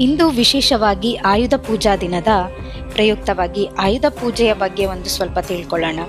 ಇಂದು ವಿಶೇಷವಾಗಿ ಆಯುಧ ಪೂಜಾ ದಿನದ ಪ್ರಯುಕ್ತವಾಗಿ ಆಯುಧ ಪೂಜೆಯ ಬಗ್ಗೆ ಒಂದು ಸ್ವಲ್ಪ ತಿಳ್ಕೊಳ್ಳೋಣ.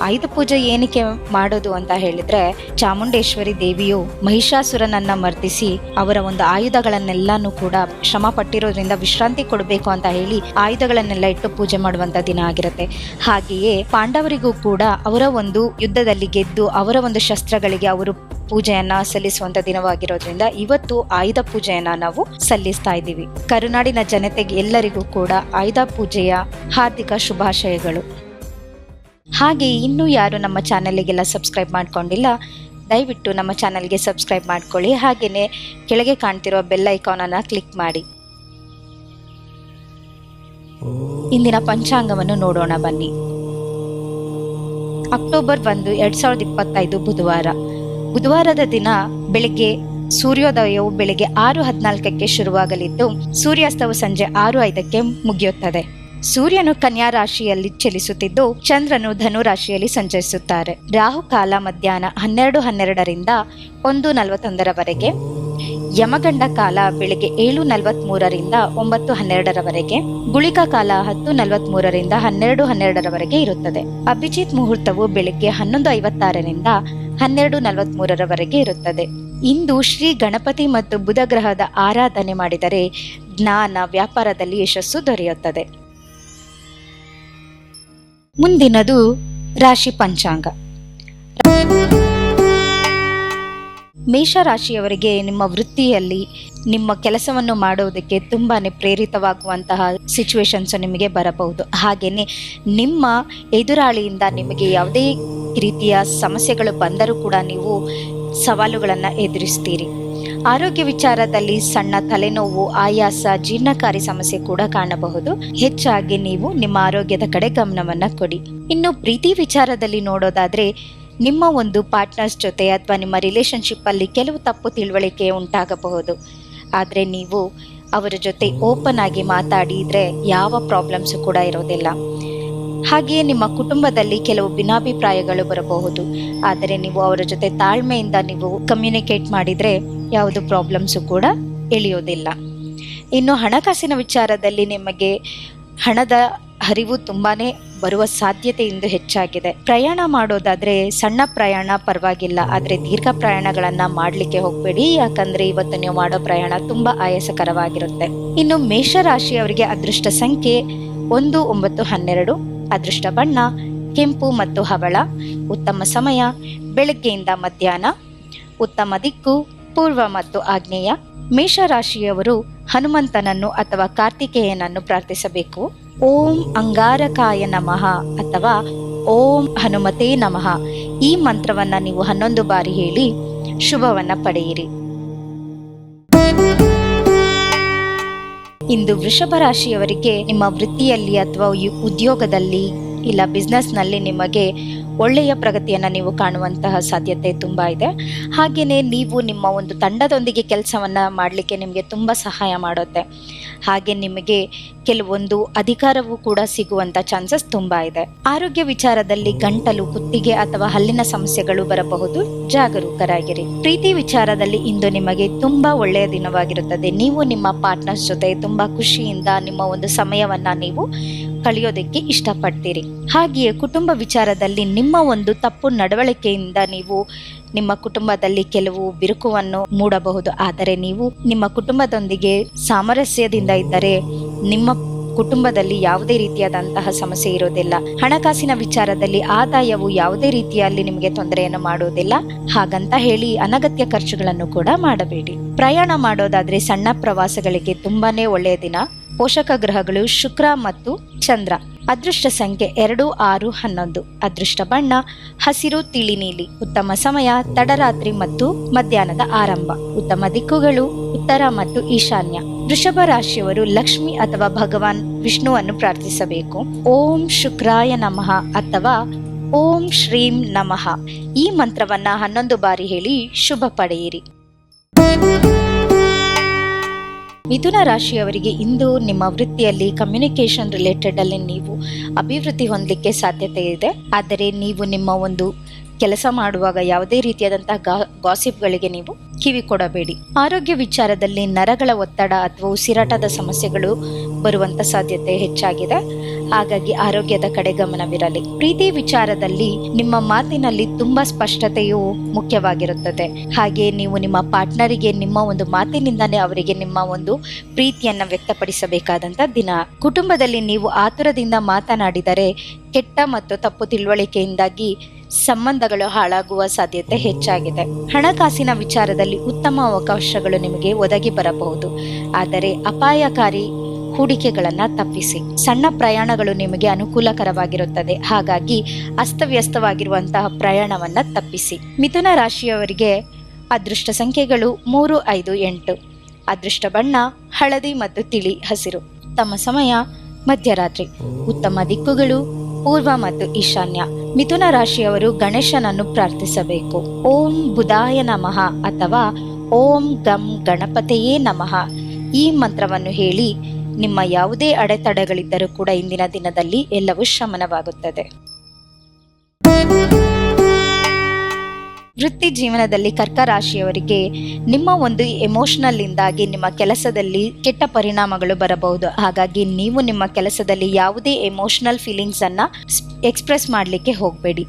ಆಯುಧ ಪೂಜೆ ಏನಕ್ಕೆ ಮಾಡೋದು ಅಂತ ಹೇಳಿದ್ರೆ ಚಾಮುಂಡೇಶ್ವರಿ ದೇವಿಯು ಮಹಿಷಾಸುರನನ್ನ ಮರ್ದಿಸಿ ಅವರ ಒಂದು ಆಯುಧಗಳನ್ನೆಲ್ಲಾನು ಕೂಡ ಶ್ರಮ ಪಟ್ಟಿರೋದ್ರಿಂದ ವಿಶ್ರಾಂತಿ ಕೊಡಬೇಕು ಅಂತ ಹೇಳಿ ಆಯುಧಗಳನ್ನೆಲ್ಲ ಇಟ್ಟು ಪೂಜೆ ಮಾಡುವಂತ ದಿನ ಆಗಿರುತ್ತೆ. ಹಾಗೆಯೇ ಪಾಂಡವರಿಗೂ ಕೂಡ ಅವರ ಒಂದು ಯುದ್ಧದಲ್ಲಿ ಗೆದ್ದು ಅವರ ಒಂದು ಶಸ್ತ್ರಗಳಿಗೆ ಅವರು ಪೂಜೆಯನ್ನ ಸಲ್ಲಿಸುವಂತ ದಿನವಾಗಿರೋದ್ರಿಂದ ಇವತ್ತು ಆಯುಧ ಪೂಜೆಯನ್ನ ನಾವು ಸಲ್ಲಿಸ್ತಾ ಇದ್ದೀವಿ. ಕರುನಾಡಿನ ಜನತೆಗೆ ಎಲ್ಲರಿಗೂ ಕೂಡ ಆಯುಧ ಪೂಜೆಯ ಹಾರ್ದಿಕ ಶುಭಾಶಯಗಳು. ಹಾಗೆ ಇನ್ನೂ ಯಾರು ನಮ್ಮ ಚಾನಲ್ಗೆಲ್ಲ ಸಬ್ಸ್ಕ್ರೈಬ್ ಮಾಡ್ಕೊಂಡಿಲ್ಲ, ದಯವಿಟ್ಟು ನಮ್ಮ ಚಾನಲ್ಗೆ ಸಬ್ಸ್ಕ್ರೈಬ್ ಮಾಡ್ಕೊಳ್ಳಿ. ಹಾಗೆಯೇ ಕೆಳಗೆ ಕಾಣ್ತಿರೋ ಬೆಲ್ ಐಕಾನನ್ನು ಕ್ಲಿಕ್ ಮಾಡಿ. ಇಂದಿನ ಪಂಚಾಂಗವನ್ನು ನೋಡೋಣ ಬನ್ನಿ. ಅಕ್ಟೋಬರ್ ಒಂದು, ಎರಡ್ ಸಾವಿರದ ಇಪ್ಪತ್ತೈದು ಬುಧವಾರ. ಬುಧವಾರದ ದಿನ ಬೆಳಿಗ್ಗೆ, ಸೂರ್ಯೋದಯವು ಬೆಳಿಗ್ಗೆ ಆರು ಹದಿನಾಲ್ಕಕ್ಕೆ ಶುರುವಾಗಲಿದ್ದು, ಸೂರ್ಯಾಸ್ತವು ಸಂಜೆ ಆರು ಐದಕ್ಕೆ ಮುಗಿಯುತ್ತದೆ. ಸೂರ್ಯನು ಕನ್ಯಾ ರಾಶಿಯಲ್ಲಿ ಚಲಿಸುತ್ತಿದ್ದು ಚಂದ್ರನು ಧನು ರಾಶಿಯಲ್ಲಿ ಸಂಚರಿಸುತ್ತಾರೆ ರಾಹುಕಾಲ ಮಧ್ಯಾಹ್ನ ಹನ್ನೆರಡು ಹನ್ನೆರಡರಿಂದ ಒಂದು ನಲವತ್ತೊಂದರವರೆಗೆ, ಯಮಗಂಡ ಕಾಲ ಬೆಳಿಗ್ಗೆ ಏಳು ನಲವತ್ಮೂರರಿಂದ ಒಂಬತ್ತು ಹನ್ನೆರಡರವರೆಗೆ, ಗುಳಿಕ ಕಾಲ ಹತ್ತು ನಲವತ್ಮೂರರಿಂದ ಹನ್ನೆರಡು ಹನ್ನೆರಡರವರೆಗೆ ಇರುತ್ತದೆ. ಅಭಿಜಿತ್ ಮುಹೂರ್ತವು ಬೆಳಿಗ್ಗೆ ಹನ್ನೊಂದು ಐವತ್ತಾರರಿಂದ ಹನ್ನೆರಡು ನಲವತ್ಮೂರರವರೆಗೆ ಇರುತ್ತದೆ. ಇಂದು ಶ್ರೀ ಗಣಪತಿ ಮತ್ತು ಬುಧ ಗ್ರಹದ ಆರಾಧನೆ ಮಾಡಿದರೆ ಜ್ಞಾನ ವ್ಯಾಪಾರದಲ್ಲಿ ಯಶಸ್ಸು ದೊರೆಯುತ್ತದೆ. ಮುಂದಿನದು ರಾಶಿ ಪಂಚಾಂಗ. ಮೇಷರಾಶಿಯವರಿಗೆ ನಿಮ್ಮ ವೃತ್ತಿಯಲ್ಲಿ ನಿಮ್ಮ ಕೆಲಸವನ್ನು ಮಾಡುವುದಕ್ಕೆ ತುಂಬಾನೇ ಪ್ರೇರಿತವಾಗುವಂತಹ ಸಿಚುವೇಶನ್ಸ್ ನಿಮಗೆ ಬರಬಹುದು. ಹಾಗೆಯೇ ನಿಮ್ಮ ಎದುರಾಳಿಯಿಂದ ನಿಮಗೆ ಯಾವುದೇ ರೀತಿಯ ಸಮಸ್ಯೆಗಳು ಬಂದರೂ ಕೂಡ ನೀವು ಸವಾಲುಗಳನ್ನು ಎದುರಿಸ್ತೀರಿ. ಆರೋಗ್ಯ ವಿಚಾರದಲ್ಲಿ ಸಣ್ಣ ತಲೆನೋವು, ಆಯಾಸ, ಜೀರ್ಣಕಾರಿ ಸಮಸ್ಯೆ ಕೂಡ ಕಾಣಬಹುದು. ಹೆಚ್ಚಾಗಿ ನೀವು ನಿಮ್ಮ ಆರೋಗ್ಯದ ಕಡೆ ಗಮನವನ್ನ ಕೊಡಿ. ಇನ್ನು ಪ್ರೀತಿ ವಿಚಾರದಲ್ಲಿ ನೋಡೋದಾದ್ರೆ, ನಿಮ್ಮ ಒಂದು ಪಾರ್ಟ್ನರ್ಸ್ ಜೊತೆ ಅಥವಾ ನಿಮ್ಮ ರಿಲೇಶನ್ಶಿಪ್ ಅಲ್ಲಿ ಕೆಲವು ತಪ್ಪು ತಿಳುವಳಿಕೆ ಉಂಟಾಗಬಹುದು. ಆದರೆ ನೀವು ಅವರ ಜೊತೆ ಓಪನ್ ಆಗಿ ಮಾತಾಡಿದ್ರೆ ಯಾವ ಪ್ರಾಬ್ಲಮ್ಸ್ ಕೂಡ ಇರೋದಿಲ್ಲ. ಹಾಗೆಯೇ ನಿಮ್ಮ ಕುಟುಂಬದಲ್ಲಿ ಕೆಲವು ಭಿನ್ನಾಭಿಪ್ರಾಯಗಳು ಬರಬಹುದು. ಆದರೆ ನೀವು ಅವರ ಜೊತೆ ತಾಳ್ಮೆಯಿಂದ ನೀವು ಕಮ್ಯುನಿಕೇಟ್ ಮಾಡಿದರೆ ಯಾವುದು ಪ್ರಾಬ್ಲಮ್ಸು ಕೂಡ ಎಳೆಯೋದಿಲ್ಲ. ಇನ್ನು ಹಣಕಾಸಿನ ವಿಚಾರದಲ್ಲಿ ನಿಮಗೆ ಹಣದ ಹರಿವು ತುಂಬಾ ಬರುವ ಸಾಧ್ಯತೆ ಇಂದು ಹೆಚ್ಚಾಗಿದೆ. ಪ್ರಯಾಣ ಮಾಡೋದಾದರೆ ಸಣ್ಣ ಪ್ರಯಾಣ ಪರವಾಗಿಲ್ಲ. ಆದರೆ ದೀರ್ಘ ಪ್ರಯಾಣಗಳನ್ನು ಮಾಡಲಿಕ್ಕೆ ಹೋಗಬೇಡಿ. ಯಾಕಂದರೆ ಇವತ್ತು ನೀವು ಮಾಡೋ ಪ್ರಯಾಣ ತುಂಬ ಆಯಾಸಕರವಾಗಿರುತ್ತೆ. ಇನ್ನು ಮೇಷರಾಶಿಯವರಿಗೆ ಅದೃಷ್ಟ ಸಂಖ್ಯೆ ಒಂದು, ಒಂಬತ್ತು, ಹನ್ನೆರಡು. ಅದೃಷ್ಟ ಬಣ್ಣ ಕೆಂಪು ಮತ್ತು ಹವಳ, ಉತ್ತಮ ಸಮಯ, ಬೆಳಗ್ಗೆಯಿಂದ ಮಧ್ಯಾಹ್ನ, ಉತ್ತಮ ದಿಕ್ಕು, ಪೂರ್ವ ಮತ್ತು ಆಗ್ನೇಯ ಮೇಷರಾಶಿಯವರು ಹನುಮಂತನನ್ನು ಅಥವಾ ಕಾರ್ತಿಕೇಯನನ್ನು ಪ್ರಾರ್ಥಿಸಬೇಕು. ಓಂ ಅಂಗಾರಕಾಯ ನಮಃ ಅಥವಾ ಓಂ ಹನುಮತೇ ನಮಃ. ಈ ಮಂತ್ರವನ್ನ ನೀವು ಹನ್ನೊಂದು ಬಾರಿ ಹೇಳಿ ಶುಭವನ್ನ ಪಡೆಯಿರಿ. ಇಂದು ವೃಷಭ ರಾಶಿಯವರಿಗೆ ನಿಮ್ಮ ವೃತ್ತಿಯಲ್ಲಿ ಅಥವಾ ಉದ್ಯೋಗದಲ್ಲಿ ಇಲ್ಲ ಬಿಸ್ನೆಸ್ನಲ್ಲಿ ನಿಮಗೆ ಒಳ್ಳೆಯ ಪ್ರಗತಿಯನ್ನು ನೀವು ಕಾಣುವಂತಹ ಸಾಧ್ಯತೆ ತುಂಬ ಇದೆ. ಹಾಗೆಯೇ ನೀವು ನಿಮ್ಮ ಒಂದು ತಂಡದೊಂದಿಗೆ ಕೆಲಸವನ್ನು ಮಾಡಲಿಕ್ಕೆ ನಿಮಗೆ ತುಂಬ ಸಹಾಯ ಮಾಡುತ್ತೆ. ಹಾಗೆ ನಿಮಗೆ ಕೆಲವೊಂದು ಅಧಿಕಾರವೂ ಕೂಡ ಸಿಗುವಂತ ಚಾನ್ಸಸ್ ತುಂಬ ಇದೆ. ಆರೋಗ್ಯ ವಿಚಾರದಲ್ಲಿ ಗಂಟಲು, ಕುತ್ತಿಗೆ ಅಥವಾ ಹಲ್ಲಿನ ಸಮಸ್ಯೆಗಳು ಬರಬಹುದು. ಜಾಗರೂಕರಾಗಿರಿ. ಪ್ರೀತಿ ವಿಚಾರದಲ್ಲಿ ಇಂದು ನಿಮಗೆ ತುಂಬಾ ಒಳ್ಳೆಯ ದಿನವಾಗಿರುತ್ತದೆ. ನೀವು ನಿಮ್ಮ ಪಾರ್ಟ್ನರ್ಸ್ ಜೊತೆ ತುಂಬಾ ಖುಷಿಯಿಂದ ನಿಮ್ಮ ಒಂದು ಸಮಯವನ್ನ ನೀವು ಕಳೆಯೋದಕ್ಕೆ ಇಷ್ಟಪಡ್ತೀರಿ. ಹಾಗೆಯೇ ಕುಟುಂಬ ವಿಚಾರದಲ್ಲಿ ನಿಮ್ಮ ಒಂದು ತಪ್ಪು ನಡವಳಿಕೆಯಿಂದ ನೀವು ನಿಮ್ಮ ಕುಟುಂಬದಲ್ಲಿ ಕೆಲವು ಬಿರುಕುವನ್ನು ಮೂಡಬಹುದು. ಆದರೆ ನೀವು ನಿಮ್ಮ ಕುಟುಂಬದೊಂದಿಗೆ ಸಾಮರಸ್ಯದಿಂದ ಇದ್ದರೆ ನಿಮ್ಮ ಕುಟುಂಬದಲ್ಲಿ ಯಾವುದೇ ರೀತಿಯಾದಂತಹ ಸಮಸ್ಯೆ ಇರೋದಿಲ್ಲ ಹಣಕಾಸಿನ ವಿಚಾರದಲ್ಲಿ ಆದಾಯವು ಯಾವುದೇ ರೀತಿಯಲ್ಲಿ ನಿಮಗೆ ತೊಂದರೆಯನ್ನು ಮಾಡುವುದಿಲ್ಲ. ಹಾಗಂತ ಹೇಳಿ ಅನಗತ್ಯ ಖರ್ಚುಗಳನ್ನು ಕೂಡ ಮಾಡಬೇಡಿ. ಪ್ರಯಾಣ ಮಾಡೋದಾದ್ರೆ ಸಣ್ಣ ಪ್ರವಾಸಗಳಿಗೆ ತುಂಬಾನೇ ಒಳ್ಳೆಯ ದಿನ. ಪೋಷಕ ಗ್ರಹಗಳು ಶುಕ್ರ ಮತ್ತು ಚಂದ್ರ. ಅದೃಷ್ಟ ಸಂಖ್ಯೆ ಎರಡು, ಆರು, ಹನ್ನೊಂದು. ಅದೃಷ್ಟ ಬಣ್ಣ, ಹಸಿರು, ತಿಳಿ, ನೀಲಿ. ಉತ್ತಮ ಸಮಯ, ತಡರಾತ್ರಿ ಮತ್ತು ಮಧ್ಯಾಹ್ನದ ಆರಂಭ. ಉತ್ತಮ ದಿಕ್ಕುಗಳು, ಉತ್ತರ ಮತ್ತು ಈಶಾನ್ಯ. ವೃಷಭ ರಾಶಿಯವರು ಲಕ್ಷ್ಮಿ ಅಥವಾ ಭಗವಾನ್ ವಿಷ್ಣುವನ್ನು ಪ್ರಾರ್ಥಿಸಬೇಕು. ಓಂ ಶುಕ್ರಾಯ ನಮಃ ಅಥವಾ ಓಂ ಶ್ರೀಂ ನಮಃ. ಈ ಮಂತ್ರವನ್ನ ಹನ್ನೊಂದು ಬಾರಿ ಹೇಳಿ ಶುಭ ಪಡೆಯಿರಿ. ಮಿಥುನ ರಾಶಿಯವರಿಗೆ ಇಂದು ನಿಮ್ಮ ವೃತ್ತಿಯಲ್ಲಿ ಕಮ್ಯುನಿಕೇಷನ್ ರಿಲೇಟೆಡ್ ಅಲ್ಲಿ ನೀವು ಅಭಿವೃದ್ಧಿ ಹೊಂದಲಿಕ್ಕೆ ಸಾಧ್ಯತೆ ಇದೆ. ಆದರೆ ನೀವು ನಿಮ್ಮ ಒಂದು ಕೆಲಸ ಮಾಡುವಾಗ ಯಾವುದೇ ರೀತಿಯಾದಂತಹ ಗಾ ಗಾಸಿಪ್ಗಳಿಗೆ ನೀವು ಕಿವಿ ಕೊಡಬೇಡಿ. ಆರೋಗ್ಯ ವಿಚಾರದಲ್ಲಿ ನರಗಳ ಒತ್ತಡ ಅಥವಾ ಉಸಿರಾಟದ ಸಮಸ್ಯೆಗಳು ಬರುವಂತ ಸಾಧ್ಯತೆ ಹೆಚ್ಚಾಗಿದೆ. ಹಾಗಾಗಿ ಆರೋಗ್ಯದ ಕಡೆ ಗಮನವಿರಲಿ. ಪ್ರೀತಿ ವಿಚಾರದಲ್ಲಿ ನಿಮ್ಮ ಮಾತಿನಲ್ಲಿ ತುಂಬಾ ಸ್ಪಷ್ಟತೆಯು ಮುಖ್ಯವಾಗಿರುತ್ತದೆ. ಹಾಗೆ ನೀವು ನಿಮ್ಮ ಪಾರ್ಟ್ನರಿಗೆ ನಿಮ್ಮ ಒಂದು ಮಾತಿನಿಂದಾನೇ ಅವರಿಗೆ ನಿಮ್ಮ ಒಂದು ಪ್ರೀತಿಯನ್ನ ವ್ಯಕ್ತಪಡಿಸಬೇಕಾದಂತ ದಿನ. ಕುಟುಂಬದಲ್ಲಿ ನೀವು ಆತುರದಿಂದ ಮಾತನಾಡಿದರೆ ಕೆಟ್ಟ ಮತ್ತು ತಪ್ಪು ತಿಳುವಳಿಕೆಯಿಂದಾಗಿ ಸಂಬಂಧಗಳು ಹಾಳಾಗುವ ಸಾಧ್ಯತೆ ಹೆಚ್ಚಾಗಿದೆ. ಹಣಕಾಸಿನ ವಿಚಾರದಲ್ಲಿ ಉತ್ತಮ ಅವಕಾಶಗಳು ನಿಮಗೆ ಒದಗಿ ಬರಬಹುದು. ಆದರೆ ಅಪಾಯಕಾರಿ ಹೂಡಿಕೆಗಳನ್ನ ತಪ್ಪಿಸಿ. ಸಣ್ಣ ಪ್ರಯಾಣಗಳು ನಿಮಗೆ ಅನುಕೂಲಕರವಾಗಿರುತ್ತದೆ. ಹಾಗಾಗಿ ಅಸ್ತವ್ಯಸ್ತವಾಗಿರುವಂತಹ ಪ್ರಯಾಣವನ್ನು ತಪ್ಪಿಸಿ. ಮಿಥುನ ರಾಶಿಯವರಿಗೆ ಅದೃಷ್ಟ ಸಂಖ್ಯೆಗಳು ಮೂರು, ಐದು, ಎಂಟು. ಅದೃಷ್ಟ ಬಣ್ಣ, ಹಳದಿ ಮತ್ತು ತಿಳಿ ಹಸಿರು. ತಮ್ಮ ಸಮಯ ಮಧ್ಯರಾತ್ರಿ. ಉತ್ತಮ ದಿಕ್ಕುಗಳು, ಪೂರ್ವ ಮತ್ತು ಈಶಾನ್ಯ. ಮಿಥುನ ರಾಶಿಯವರು ಗಣೇಶನನ್ನು ಪ್ರಾರ್ಥಿಸಬೇಕು. ಓಂ ಬುಧಾಯ ನಮಃ ಅಥವಾ ಓಂ ಗಂ ಗಣಪತೆಯೇ ನಮಃ. ಈ ಮಂತ್ರವನ್ನು ಹೇಳಿ ನಿಮ್ಮ ಯಾವುದೇ ಅಡೆತಡೆಗಳಿದ್ದರೂ ಕೂಡ ಇಂದಿನ ದಿನದಲ್ಲಿ ಎಲ್ಲವೂ ಶಮನವಾಗುತ್ತದೆ. ವೃತ್ತಿ ಜೀವನದಲ್ಲಿ ಕರ್ಕ ರಾಶಿಯವರಿಗೆ ನಿಮ್ಮ ಒಂದು ಎಮೋಷನಲ್ ಇಂದಾಗಿ ನಿಮ್ಮ ಕೆಲಸದಲ್ಲಿ ಕೆಟ್ಟ ಪರಿಣಾಮಗಳು ಬರಬಹುದು. ಹಾಗಾಗಿ ನೀವು ನಿಮ್ಮ ಕೆಲಸದಲ್ಲಿ ಯಾವುದೇ ಎಮೋಷನಲ್ ಫೀಲಿಂಗ್ಸ್ ಅನ್ನ ಎಕ್ಸ್ಪ್ರೆಸ್ ಮಾಡಲಿಕ್ಕೆ ಹೋಗಬೇಡಿ.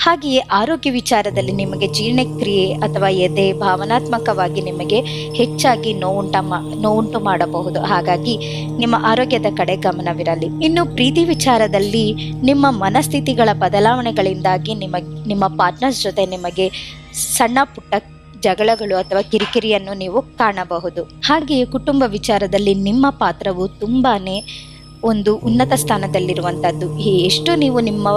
ಹಾಗೆಯೇ ಆರೋಗ್ಯ ವಿಚಾರದಲ್ಲಿ ನಿಮಗೆ ಜೀರ್ಣಕ್ರಿಯೆ ಅಥವಾ ಎದೆ ಭಾವನಾತ್ಮಕವಾಗಿ ನಿಮಗೆ ಹೆಚ್ಚಾಗಿ ನೋವುಂಟ ನೋವುಂಟು ಮಾಡಬಹುದು. ಹಾಗಾಗಿ ನಿಮ್ಮ ಆರೋಗ್ಯದ ಕಡೆ ಗಮನವಿರಲಿ. ಇನ್ನು ಪ್ರೀತಿ ವಿಚಾರದಲ್ಲಿ ನಿಮ್ಮ ಮನಸ್ಥಿತಿಗಳ ಬದಲಾವಣೆಗಳಿಂದಾಗಿ ನಿಮ್ಮ ನಿಮ್ಮ ಪಾರ್ಟ್ನರ್ಸ್ ಜೊತೆ ನಿಮಗೆ ಸಣ್ಣ ಪುಟ್ಟ ಜಗಳಗಳು ಅಥವಾ ಕಿರಿಕಿರಿಯನ್ನು ನೀವು ಕಾಣಬಹುದು. ಹಾಗೆಯೇ ಕುಟುಂಬ ವಿಚಾರದಲ್ಲಿ ನಿಮ್ಮ ಪಾತ್ರವು ತುಂಬಾನೇ ಒಂದು ಉನ್ನತ ಸ್ಥಾನದಲ್ಲಿರುವಂಥದ್ದು ಎಷ್ಟು ನೀವು ನಿಮ್ಮ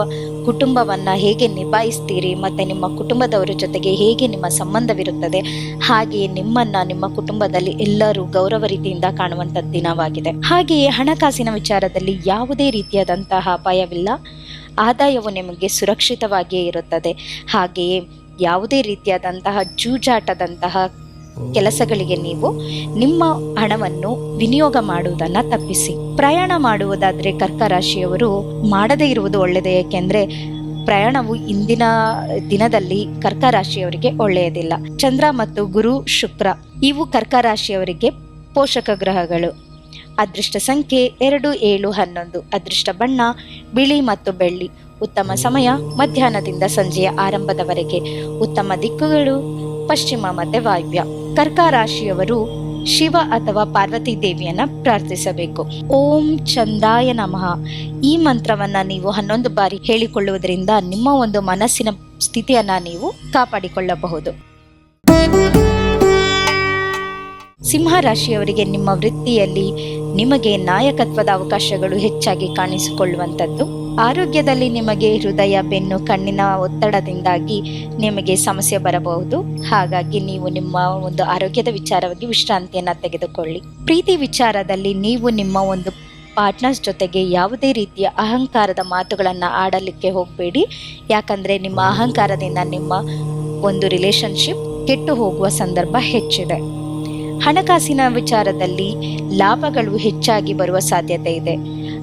ಕುಟುಂಬವನ್ನು ಹೇಗೆ ನಿಭಾಯಿಸ್ತೀರಿ, ಮತ್ತು ನಿಮ್ಮ ಕುಟುಂಬದವರ ಜೊತೆಗೆ ಹೇಗೆ ನಿಮ್ಮ ಸಂಬಂಧವಿರುತ್ತದೆ ಹಾಗೆಯೇ ನಿಮ್ಮನ್ನು ನಿಮ್ಮ ಕುಟುಂಬದಲ್ಲಿ ಎಲ್ಲರೂ ಗೌರವ ರೀತಿಯಿಂದ ಕಾಣುವಂಥ ದಿನವಾಗಿದೆ. ಹಾಗೆಯೇ ಹಣಕಾಸಿನ ವಿಚಾರದಲ್ಲಿ ಯಾವುದೇ ರೀತಿಯಾದಂತಹ ಅಪಾಯವಿಲ್ಲ. ಆದಾಯವು ನಿಮಗೆ ಸುರಕ್ಷಿತವಾಗಿಯೇ ಇರುತ್ತದೆ. ಹಾಗೆಯೇ ಯಾವುದೇ ರೀತಿಯಾದಂತಹ ಜೂಜಾಟದಂತಹ ಕೆಲಸಗಳಿಗೆ ನೀವು ನಿಮ್ಮ ಹಣವನ್ನು ವಿನಿಯೋಗ ಮಾಡುವುದನ್ನು ತಪ್ಪಿಸಿ. ಪ್ರಯಾಣ ಮಾಡುವುದಾದರೆ ಕರ್ಕ ರಾಶಿಯವರು ಮಾಡದೇ ಇರುವುದು ಒಳ್ಳೆಯದೇ ಏಕೆಂದರೆ ಪ್ರಯಾಣವು ಇಂದಿನ ದಿನದಲ್ಲಿ ಕರ್ಕ ರಾಶಿಯವರಿಗೆ ಒಳ್ಳೆಯದಿಲ್ಲ. ಚಂದ್ರ ಮತ್ತು ಗುರು ಶುಕ್ರ, ಇವು ಕರ್ಕ ರಾಶಿಯವರಿಗೆ ಪೋಷಕ ಗ್ರಹಗಳು. ಅದೃಷ್ಟ ಸಂಖ್ಯೆ ಎರಡು, ಏಳು, ಹನ್ನೊಂದು. ಅದೃಷ್ಟ ಬಣ್ಣ, ಬಿಳಿ ಮತ್ತು ಬೆಳ್ಳಿ. ಉತ್ತಮ ಸಮಯ ಮಧ್ಯಾಹ್ನದಿಂದ ಸಂಜೆಯ ಆರಂಭದವರೆಗೆ. ಉತ್ತಮ ದಿಕ್ಕುಗಳು ಪಶ್ಚಿಮ ಮತ್ತೆ ವಾಯುವ್ಯ ಕರ್ಕ ರಾಶಿಯವರು ಶಿವ ಅಥವಾ ಪಾರ್ವತಿ ದೇವಿಯನ್ನ ಪ್ರಾರ್ಥಿಸಬೇಕು. ಓಂ ಚಂದಾಯ ನಮಃ. ಈ ಮಂತ್ರವನ್ನ ನೀವು ಹನ್ನೊಂದು ಬಾರಿ ಹೇಳಿಕೊಳ್ಳುವುದರಿಂದ ನಿಮ್ಮ ಒಂದು ಮನಸ್ಸಿನ ಸ್ಥಿತಿಯನ್ನ ನೀವು ಕಾಪಾಡಿಕೊಳ್ಳಬಹುದು. ಸಿಂಹ ರಾಶಿಯವರಿಗೆ ನಿಮ್ಮ ವೃತ್ತಿಯಲ್ಲಿ ನಿಮಗೆ ನಾಯಕತ್ವದ ಅವಕಾಶಗಳು ಹೆಚ್ಚಾಗಿ ಕಾಣಿಸಿಕೊಳ್ಳುವಂಥದ್ದು ಆರೋಗ್ಯದಲ್ಲಿ ನಿಮಗೆ ಹೃದಯ, ಬೆನ್ನು, ಕಣ್ಣಿನ ಒತ್ತಡದಿಂದಾಗಿ ನಿಮಗೆ ಸಮಸ್ಯೆ ಬರಬಹುದು. ಹಾಗಾಗಿ ನೀವು ನಿಮ್ಮ ಒಂದು ಆರೋಗ್ಯದ ವಿಚಾರವಾಗಿ ವಿಶ್ರಾಂತಿಯನ್ನು ತೆಗೆದುಕೊಳ್ಳಿ. ಪ್ರೀತಿ ವಿಚಾರದಲ್ಲಿ ನೀವು ನಿಮ್ಮ ಒಂದು ಪಾರ್ಟ್ನರ್ಸ್ ಜೊತೆಗೆ ಯಾವುದೇ ರೀತಿಯ ಅಹಂಕಾರದ ಮಾತುಗಳನ್ನು ಆಡಲಿಕ್ಕೆ ಹೋಗಬೇಡಿ. ಯಾಕಂದರೆ ನಿಮ್ಮ ಅಹಂಕಾರದಿಂದ ನಿಮ್ಮ ಒಂದು ರಿಲೇಶನ್ಶಿಪ್ ಕೆಟ್ಟು ಹೋಗುವ ಸಂದರ್ಭ ಹೆಚ್ಚಿದೆ. ಹಣಕಾಸಿನ ವಿಚಾರದಲ್ಲಿ ಲಾಭಗಳು ಹೆಚ್ಚಾಗಿ ಬರುವ ಸಾಧ್ಯತೆ ಇದೆ.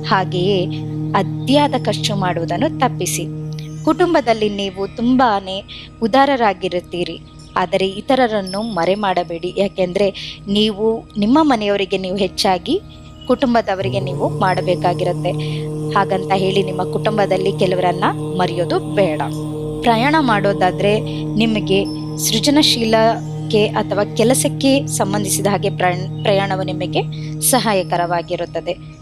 ಹಾಗೆಯೇ ಅತಿಯಾದ ಖರ್ಚು ಮಾಡುವುದನ್ನು ತಪ್ಪಿಸಿ. ಕುಟುಂಬದಲ್ಲಿ ನೀವು ತುಂಬಾನೇ ಉದಾರರಾಗಿರುತ್ತೀರಿ. ಆದರೆ ಇತರರನ್ನು ಮರೆ ಮಾಡಬೇಡಿ ಯಾಕೆಂದರೆ ನೀವು ನಿಮ್ಮ ಮನೆಯವರಿಗೆ ನೀವು ಹೆಚ್ಚಾಗಿ ಕುಟುಂಬದವರಿಗೆ ನೀವು ಮಾಡಬೇಕಾಗಿರುತ್ತೆ. ಹಾಗಂತ ಹೇಳಿ ನಿಮ್ಮ ಕುಟುಂಬದಲ್ಲಿ ಕೆಲವರನ್ನ ಮರೆಯೋದು ಬೇಡ. ಪ್ರಯಾಣ ಮಾಡೋದಾದರೆ ನಿಮಗೆ ಸೃಜನಶೀಲಕ್ಕೆ ಅಥವಾ ಕೆಲಸಕ್ಕೆ ಸಂಬಂಧಿಸಿದ ಹಾಗೆ ಪ್ರಯಾಣ, ಪ್ರಯಾಣವು ನಿಮಗೆ ಸಹಾಯಕರವಾಗಿರುತ್ತದೆ.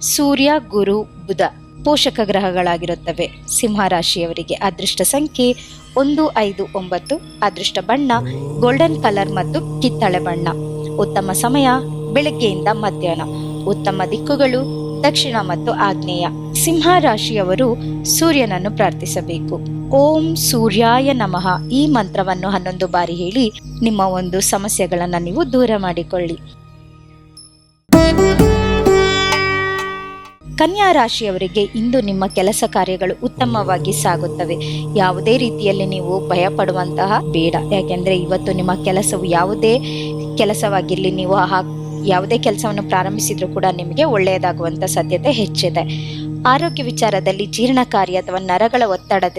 ಸೂರ್ಯ, ಗುರು, ಬುಧ ಪೋಷಕ ಗ್ರಹಗಳಾಗಿರುತ್ತವೆ. ಸಿಂಹ ರಾಶಿಯವರಿಗೆ ಅದೃಷ್ಟ ಸಂಖ್ಯೆ ಒಂದು, ಐದು, ಒಂಬತ್ತು. ಅದೃಷ್ಟ ಬಣ್ಣ ಗೋಲ್ಡನ್ ಕಲರ್ ಮತ್ತು ಕಿತ್ತಳೆ ಬಣ್ಣ. ಉತ್ತಮ ಸಮಯ, ಬೆಳಗ್ಗೆಯಿಂದ ಮಧ್ಯಾಹ್ನ. ಉತ್ತಮ ದಿಕ್ಕುಗಳು, ದಕ್ಷಿಣ ಮತ್ತು ಆಗ್ನೇಯ. ಸಿಂಹ ರಾಶಿಯವರು ಸೂರ್ಯನನ್ನು ಪ್ರಾರ್ಥಿಸಬೇಕು. ಓಂ ಸೂರ್ಯಾಯ ನಮಃ. ಈ ಮಂತ್ರವನ್ನು ಹನ್ನೊಂದು ಬಾರಿ ಹೇಳಿ ನಿಮ್ಮ ಒಂದು ಸಮಸ್ಯೆಗಳನ್ನು ನೀವು ದೂರ ಮಾಡಿಕೊಳ್ಳಿ. ಕನ್ಯಾ ರಾಶಿಯವರಿಗೆ ಇಂದು ನಿಮ್ಮ ಕೆಲಸ ಕಾರ್ಯಗಳು ಉತ್ತಮವಾಗಿ ಸಾಗುತ್ತವೆ. ಯಾವುದೇ ರೀತಿಯಲ್ಲಿ ನೀವು ಭಯ ಪಡುವಂತಹ ಬೇಡ. ಯಾಕೆಂದ್ರೆ ಇವತ್ತು ನಿಮ್ಮ ಕೆಲಸವು ಯಾವುದೇ ಕೆಲಸವಾಗಿರಲಿ, ನೀವು ಆ ಯಾವುದೇ ಕೆಲಸವನ್ನು ಪ್ರಾರಂಭಿಸಿದರೂ ಕೂಡ ನಿಮಗೆ ಒಳ್ಳೆಯದಾಗುವಂತ ಸಾಧ್ಯತೆ ಹೆಚ್ಚಿದೆ. ಆರೋಗ್ಯ ವಿಚಾರದಲ್ಲಿ ಜೀರ್ಣಕಾರಿ ಅಥವಾ ನರಗಳ ಒತ್ತಡದ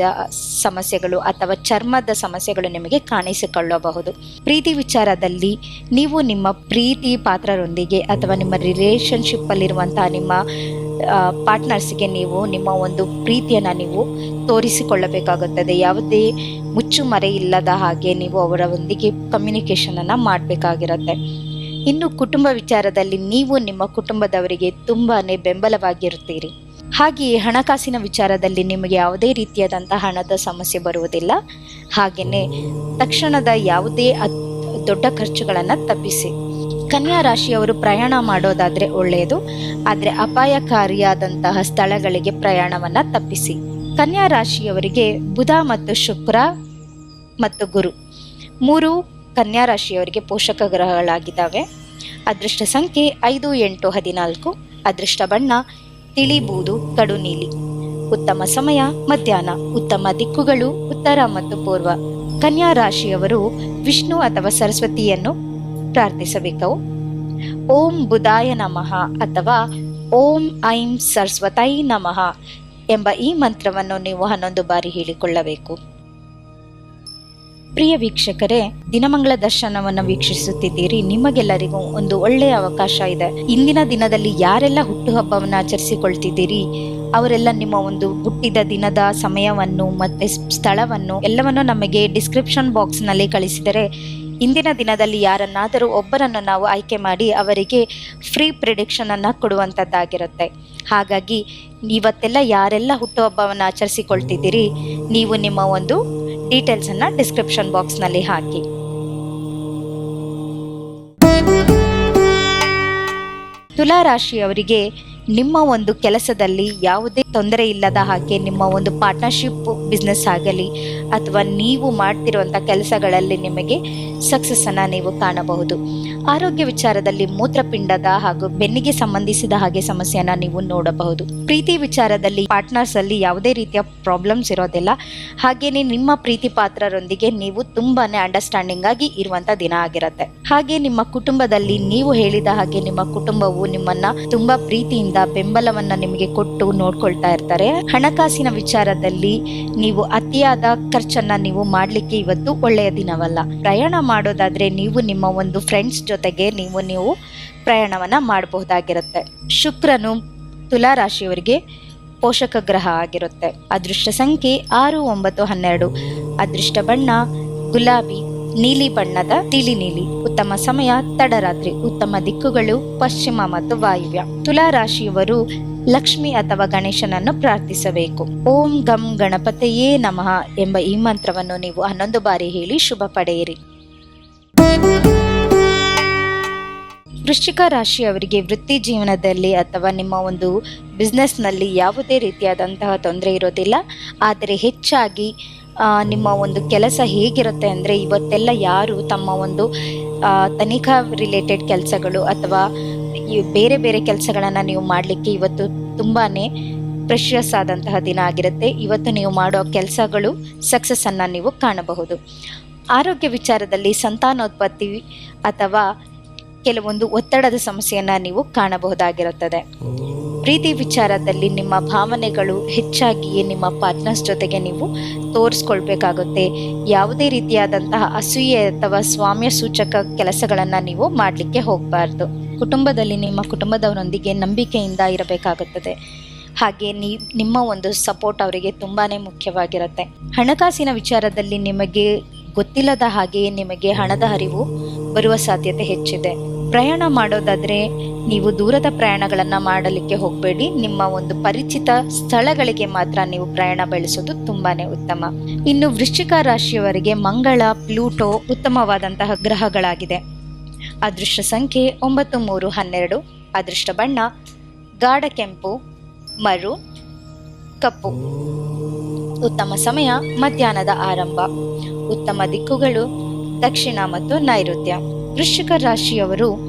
ಸಮಸ್ಯೆಗಳು ಅಥವಾ ಚರ್ಮದ ಸಮಸ್ಯೆಗಳು ನಿಮಗೆ ಕಾಣಿಸಿಕೊಳ್ಳಬಹುದು. ಪ್ರೀತಿ ವಿಚಾರದಲ್ಲಿ ನೀವು ನಿಮ್ಮ ಪ್ರೀತಿ ಪಾತ್ರರೊಂದಿಗೆ ಅಥವಾ ನಿಮ್ಮ ರಿಲೇಷನ್ಶಿಪ್ಪಲ್ಲಿರುವಂತಹ ನಿಮ್ಮ ಪಾರ್ಟ್ನರ್ಸ್ಗೆ ನೀವು ನಿಮ್ಮ ಒಂದು ಪ್ರೀತಿಯನ್ನು ನೀವು ತೋರಿಸಿಕೊಳ್ಳಬೇಕಾಗುತ್ತದೆ. ಯಾವುದೇ ಮುಚ್ಚುಮರೆ ಇಲ್ಲದ ಹಾಗೆ ನೀವು ಅವರೊಂದಿಗೆ ಕಮ್ಯುನಿಕೇಷನನ್ನು ಮಾಡಬೇಕಾಗಿರುತ್ತೆ. ಇನ್ನು ಕುಟುಂಬ ವಿಚಾರದಲ್ಲಿ ನೀವು ನಿಮ್ಮ ಕುಟುಂಬದವರಿಗೆ ತುಂಬಾ ಬೆಂಬಲವಾಗಿರುತ್ತೀರಿ. ಹಾಗೆಯೇ ಹಣಕಾಸಿನ ವಿಚಾರದಲ್ಲಿ ನಿಮಗೆ ಯಾವುದೇ ರೀತಿಯಾದಂಥ ಹಣದ ಸಮಸ್ಯೆ ಬರುವುದಿಲ್ಲ. ಹಾಗೆಯೇ ತಕ್ಷಣದ ಯಾವುದೇ ದೊಡ್ಡ ಖರ್ಚುಗಳನ್ನು ತಪ್ಪಿಸಿ. ಕನ್ಯಾ ರಾಶಿಯವರು ಪ್ರಯಾಣ ಮಾಡೋದಾದ್ರೆ ಒಳ್ಳೆಯದು ಆದರೆ ಅಪಾಯಕಾರಿಯಾದಂತಹ ಸ್ಥಳಗಳಿಗೆ ಪ್ರಯಾಣವನ್ನು ತಪ್ಪಿಸಿ. ಕನ್ಯಾ ರಾಶಿಯವರಿಗೆ ಬುಧ ಮತ್ತು ಶುಕ್ರ ಮತ್ತು ಗುರು ಮೂರು ಕನ್ಯಾ ರಾಶಿಯವರಿಗೆ ಪೋಷಕ ಗ್ರಹಗಳಾಗಿದ್ದಾವೆ. ಅದೃಷ್ಟ ಸಂಖ್ಯೆ ಐದು, ಎಂಟು, ಹದಿನಾಲ್ಕು, ಅದೃಷ್ಟ ಬಣ್ಣ, ತಿಳಿ, ಬೂದು, ಕಡು, ನೀಲಿ. ಉತ್ತಮ ಸಮಯ, ಮಧ್ಯಾಹ್ನ. ಉತ್ತಮ ದಿಕ್ಕುಗಳು, ಉತ್ತರ ಮತ್ತು ಪೂರ್ವ. ಕನ್ಯಾ ರಾಶಿಯವರು ವಿಷ್ಣು ಅಥವಾ ಸರಸ್ವತಿಯನ್ನು ಪ್ರಾರ್ಥಿಸಬೇಕು? ಓಂ ಬುಧಾಯ ನಮಃ ಅಥವಾ ಓಂ ಐಂ ಸರಸ್ವತೈ ನಮಃ ಎಂಬ ಈ ಮಂತ್ರವನ್ನು ನೀವು ಹನ್ನೊಂದು ಬಾರಿ ಹೇಳಿಕೊಳ್ಳಬೇಕು. ಪ್ರಿಯ ವೀಕ್ಷಕರೇ, ದಿನಮಂಗಳ ದರ್ಶನವನ್ನು ವೀಕ್ಷಿಸುತ್ತಿದ್ದೀರಿ. ನಿಮಗೆಲ್ಲರಿಗೂ ಒಂದು ಒಳ್ಳೆಯ ಅವಕಾಶ ಇದೆ. ಇಂದಿನ ದಿನದಲ್ಲಿ ಯಾರೆಲ್ಲ ಹುಟ್ಟುಹಬ್ಬವನ್ನು ಆಚರಿಸಿಕೊಳ್ತಿದ್ದೀರಿ, ಅವರೆಲ್ಲ ನಿಮ್ಮ ಒಂದು ಹುಟ್ಟಿದ ದಿನದ ಸಮಯವನ್ನು ಮತ್ತೆ ಸ್ಥಳವನ್ನು ಎಲ್ಲವನ್ನು ನಮಗೆ ಡಿಸ್ಕ್ರಿಪ್ಷನ್ ಬಾಕ್ಸ್ನಲ್ಲಿ ಕಳಿಸಿದರೆ ಇಂದಿನ ದಿನದಲ್ಲಿ ಯಾರನ್ನಾದರೂ ಒಬ್ಬರನ್ನು ನಾವು ಆಯ್ಕೆ ಮಾಡಿ ಅವರಿಗೆ ಫ್ರೀ ಪ್ರಿಡಿಕ್ಷನ್ ಅನ್ನ ಕೊಡುವಂಥದ್ದಾಗಿರುತ್ತೆ ಹಾಗಾಗಿ ಇವತ್ತೆಲ್ಲ ಯಾರೆಲ್ಲ ಹುಟ್ಟುಹಬ್ಬವನ್ನು ಆಚರಿಸಿಕೊಳ್ತಿದ್ದೀರಿ, ನೀವು ನಿಮ್ಮ ಒಂದು ಡೀಟೇಲ್ಸ್ ಅನ್ನ ಡಿಸ್ಕ್ರಿಪ್ಷನ್ ಬಾಕ್ಸ್ನಲ್ಲಿ ಹಾಕಿ. ತುಲಾ ರಾಶಿಯವರಿಗೆ ನಿಮ್ಮ ಒಂದು ಕೆಲಸದಲ್ಲಿ ಯಾವುದೇ ತೊಂದರೆ ಇಲ್ಲದ ಹಾಗೆ ನಿಮ್ಮ ಒಂದು ಪಾರ್ಟ್ನರ್ಶಿಪ್ ಬಿಸ್ನೆಸ್ ಆಗಲಿ ಅಥವಾ ನೀವು ಮಾಡ್ತಿರುವಂಥ ಕೆಲಸಗಳಲ್ಲಿ ನಿಮಗೆ ಸಕ್ಸಸ್ಸನ್ನು ನೀವು ಕಾಣಬಹುದು. ಆರೋಗ್ಯ ವಿಚಾರದಲ್ಲಿ ಮೂತ್ರಪಿಂಡದ ಹಾಗೂ ಬೆನ್ನಿಗೆ ಸಂಬಂಧಿಸಿದ ಹಾಗೆ ಸಮಸ್ಯೆಯನ್ನ ನೀವು ನೋಡಬಹುದು. ಪ್ರೀತಿ ವಿಚಾರದಲ್ಲಿ ಪಾರ್ಟ್ನರ್ಸ್ ಅಲ್ಲಿ ಯಾವುದೇ ರೀತಿಯ ಪ್ರಾಬ್ಲಮ್ಸ್ ಇರೋದಿಲ್ಲ. ಹಾಗೇನೆ ನಿಮ್ಮ ಪ್ರೀತಿ ಪಾತ್ರರೊಂದಿಗೆ ನೀವು ತುಂಬಾನೇ ಅಂಡರ್ಸ್ಟ್ಯಾಂಡಿಂಗ್ ಆಗಿ ಇರುವಂತ ದಿನ ಆಗಿರುತ್ತೆ. ಹಾಗೆ ನಿಮ್ಮ ಕುಟುಂಬದಲ್ಲಿ ನೀವು ಹೇಳಿದ ಹಾಗೆ ನಿಮ್ಮ ಕುಟುಂಬವು ನಿಮ್ಮನ್ನ ತುಂಬಾ ಪ್ರೀತಿಯಿಂದ ಬೆಂಬಲವನ್ನ ನಿಮಗೆ ಕೊಟ್ಟು ನೋಡ್ಕೊಳ್ತಾ ಇರ್ತಾರೆ. ಹಣಕಾಸಿನ ವಿಚಾರದಲ್ಲಿ ನೀವು ಅತಿಯಾದ ಖರ್ಚನ್ನ ನೀವು ಮಾಡ್ಲಿಕ್ಕೆ ಇವತ್ತು ಒಳ್ಳೆಯ ದಿನವಲ್ಲ. ಪ್ರಯಾಣ ಮಾಡೋದಾದ್ರೆ ನೀವು ನಿಮ್ಮ ಒಂದು ಫ್ರೆಂಡ್ಸ್ ಜೊತೆಗೆ ನೀವು ನೀವು ಪ್ರಯಾಣವನ್ನ ಮಾಡಬಹುದಾಗಿರುತ್ತೆ. ಶುಕ್ರನು ತುಲಾ ರಾಶಿಯವರಿಗೆ ಪೋಷಕ ಗ್ರಹ ಆಗಿರುತ್ತೆ. ಅದೃಷ್ಟ ಸಂಖ್ಯೆ ಆರು, ಒಂಬತ್ತು, ಹನ್ನೆರಡು. ಅದೃಷ್ಟ ಬಣ್ಣ ಗುಲಾಬಿ, ನೀಲಿ ಬಣ್ಣದ ತಿಳಿ ನೀಲಿ. ಉತ್ತಮ ಸಮಯ ತಡರಾತ್ರಿ. ಉತ್ತಮ ದಿಕ್ಕುಗಳು ಪಶ್ಚಿಮ ಮತ್ತು ವಾಯುವ್ಯ. ತುಲಾ ರಾಶಿಯವರು ಲಕ್ಷ್ಮಿ ಅಥವಾ ಗಣೇಶನನ್ನು ಪ್ರಾರ್ಥಿಸಬೇಕು. ಓಂ ಗಂ ಗಣಪತಿಯೇ ನಮಃ ಎಂಬ ಈ ಮಂತ್ರವನ್ನು ನೀವು ಹನ್ನೊಂದು ಬಾರಿ ಹೇಳಿ ಶುಭ ಪಡೆಯಿರಿ. ವೃಶ್ಚಿಕ ರಾಶಿಯವರಿಗೆ ವೃತ್ತಿ ಜೀವನದಲ್ಲಿ ಅಥವಾ ನಿಮ್ಮ ಒಂದು ಬಿಸ್ನೆಸ್ನಲ್ಲಿ ಯಾವುದೇ ರೀತಿಯಾದಂತಹ ತೊಂದರೆ ಇರೋದಿಲ್ಲ. ಆದರೆ ಹೆಚ್ಚಾಗಿ ನಿಮ್ಮ ಒಂದು ಕೆಲಸ ಹೇಗಿರುತ್ತೆ ಅಂದರೆ ಇವತ್ತೆಲ್ಲ ಯಾರು ತಮ್ಮ ಒಂದು ತನಿಖಾ ರಿಲೇಟೆಡ್ ಕೆಲಸಗಳು ಅಥವಾ ಬೇರೆ ಬೇರೆ ಕೆಲಸಗಳನ್ನು ನೀವು ಮಾಡಲಿಕ್ಕೆ ಇವತ್ತು ತುಂಬಾ ಪ್ರೆಷಿಯಸ್ ಆದಂತಹ ದಿನ ಆಗಿರುತ್ತೆ. ಇವತ್ತು ನೀವು ಮಾಡೋ ಕೆಲಸಗಳು ಸಕ್ಸಸ್ಸನ್ನು ನೀವು ಕಾಣಬಹುದು. ಆರೋಗ್ಯ ವಿಚಾರದಲ್ಲಿ ಸಂತಾನೋತ್ಪತ್ತಿ ಅಥವಾ ಕೆಲವೊಂದು ಒತ್ತಡದ ಸಮಸ್ಯೆಯನ್ನ ನೀವು ಕಾಣಬಹುದಾಗಿರುತ್ತದೆ. ಪ್ರೀತಿ ವಿಚಾರದಲ್ಲಿ ನಿಮ್ಮ ಭಾವನೆಗಳು ಹೆಚ್ಚಾಗಿಯೇ ನಿಮ್ಮ ಪಾರ್ಟ್ನರ್ಸ್ ಜೊತೆಗೆ ನೀವು ತೋರಿಸ್ಕೊಳ್ಬೇಕಾಗುತ್ತೆ. ಯಾವುದೇ ರೀತಿಯಾದಂತಹ ಅಸೂಯೆ ಅಥವಾ ಸ್ವಾಮ್ಯ ಸೂಚಕ ಕೆಲಸಗಳನ್ನ ನೀವು ಮಾಡಲಿಕ್ಕೆ ಹೋಗಬಾರ್ದು. ಕುಟುಂಬದಲ್ಲಿ ನಿಮ್ಮ ಕುಟುಂಬದವರೊಂದಿಗೆ ನಂಬಿಕೆಯಿಂದ ಇರಬೇಕಾಗುತ್ತದೆ. ಹಾಗೆ ನೀ, ನಿಮ್ಮ ಒಂದು ಸಪೋರ್ಟ್ ಅವರಿಗೆ ತುಂಬಾ ಮುಖ್ಯವಾಗಿರುತ್ತೆ. ಹಣಕಾಸಿನ ವಿಚಾರದಲ್ಲಿ ನಿಮಗೆ ಗೊತ್ತಿಲ್ಲದ ಹಾಗೆಯೇ ನಿಮಗೆ ಹಣದ ಹರಿವು ಬರುವ ಸಾಧ್ಯತೆ ಹೆಚ್ಚಿದೆ. ಪ್ರಯಾಣ ಮಾಡೋದಾದರೆ ನೀವು ದೂರದ ಪ್ರಯಾಣಗಳನ್ನು ಮಾಡಲಿಕ್ಕೆ ಹೋಗಬೇಡಿ. ನಿಮ್ಮ ಒಂದು ಪರಿಚಿತ ಸ್ಥಳಗಳಿಗೆ ಮಾತ್ರ ನೀವು ಪ್ರಯಾಣ ಬೆಳೆಸೋದು ತುಂಬಾನೇ ಉತ್ತಮ. ಇನ್ನು ವೃಶ್ಚಿಕ ರಾಶಿಯವರಿಗೆ ಮಂಗಳ, ಪ್ಲೂಟೋ ಉತ್ತಮವಾದಂತಹ ಗ್ರಹಗಳಾಗಿದೆ. ಅದೃಷ್ಟ ಸಂಖ್ಯೆ ಒಂಬತ್ತು, ಮೂರು, ಹನ್ನೆರಡು. ಅದೃಷ್ಟ ಬಣ್ಣ, ಗಾಢ ಕೆಂಪು, ಮರು, ಕಪ್ಪು. ಉತ್ತಮ ಸಮಯ ಮಧ್ಯಾಹ್ನದ ಆರಂಭ. ಉತ್ತಮ ದಿಕ್ಕುಗಳು, ದಕ್ಷಿಣ ಮತ್ತು ನೈಋತ್ಯ. ವೃಶ್ಚಿಕ ರಾಶಿಯವರು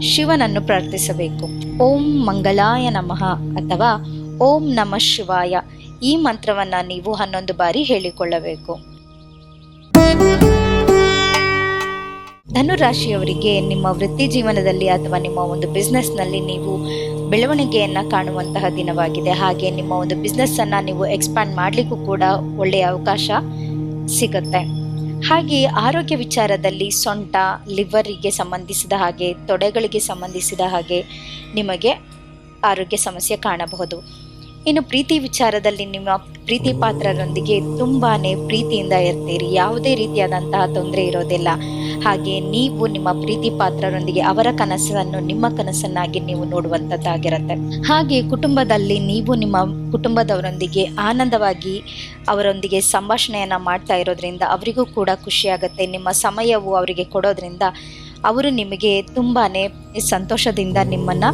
ಶಿವನನ್ನು ಪ್ರಾರ್ಥಿಸಬೇಕು. ಓಂ ಮಂಗಲಾಯ ನಮಃ ಅಥವಾ ಓಂ ನಮಃ ಶಿವಾಯ. ಈ ಮಂತ್ರವನ್ನ ನೀವು ಹನ್ನೊಂದು ಬಾರಿ ಹೇಳಿಕೊಳ್ಳಬೇಕು. ಧನುರಾಶಿಯವರಿಗೆ ನಿಮ್ಮ ವೃತ್ತಿ ಜೀವನದಲ್ಲಿ ಅಥವಾ ನಿಮ್ಮ ಒಂದು ಬಿಸ್ನೆಸ್ನಲ್ಲಿ ನೀವು ಬೆಳವಣಿಗೆಯನ್ನು ಕಾಣುವಂತಹ ದಿನವಾಗಿದೆ. ಹಾಗೆ ನಿಮ್ಮ ಒಂದು ಬಿಸ್ನೆಸ್ಸನ್ನು ನೀವು ಎಕ್ಸ್ಪ್ಯಾಂಡ್ ಮಾಡಲಿಕ್ಕೂ ಕೂಡ ಒಳ್ಳೆಯ ಅವಕಾಶ ಸಿಗುತ್ತೆ. ಹಾಗೆ ಆರೋಗ್ಯ ವಿಚಾರದಲ್ಲಿ ಸೊಂಟ ಲಿವರಿಗೆ ಸಂಬಂಧಿಸಿದ ಹಾಗೆ ತೊಡೆಗಳಿಗೆ ಸಂಬಂಧಿಸಿದ ಹಾಗೆ ನಿಮಗೆ ಆರೋಗ್ಯ ಸಮಸ್ಯೆ ಕಾಣಬಹುದು. ಇನ್ನು ಪ್ರೀತಿ ವಿಚಾರದಲ್ಲಿ ನಿಮ್ಮ ಪ್ರೀತಿ ಪಾತ್ರರೊಂದಿಗೆ ತುಂಬಾನೇ ಪ್ರೀತಿಯಿಂದ ಇರ್ತೀರಿ. ಯಾವುದೇ ರೀತಿಯಾದಂತಹ ತೊಂದರೆ ಇರೋದಿಲ್ಲ. ಹಾಗೆ ನೀವು ನಿಮ್ಮ ಪ್ರೀತಿ ಪಾತ್ರರೊಂದಿಗೆ ಅವರ ಕನಸನ್ನು ನಿಮ್ಮ ಕನಸನ್ನಾಗಿ ನೀವು ನೋಡುವಂಥದ್ದಾಗಿರುತ್ತೆ ಹಾಗೆ ಕುಟುಂಬದಲ್ಲಿ ನೀವು ನಿಮ್ಮ ಕುಟುಂಬದವರೊಂದಿಗೆ ಆನಂದವಾಗಿ ಅವರೊಂದಿಗೆ ಸಂಭಾಷಣೆಯನ್ನ ಮಾಡ್ತಾ ಇರೋದ್ರಿಂದ ಅವರಿಗೂ ಕೂಡ ಖುಷಿಯಾಗುತ್ತೆ. ನಿಮ್ಮ ಸಮಯವು ಅವರಿಗೆ ಕೊಡೋದ್ರಿಂದ ಅವರು ನಿಮಗೆ ತುಂಬಾನೇ ಸಂತೋಷದಿಂದ ನಿಮ್ಮನ್ನ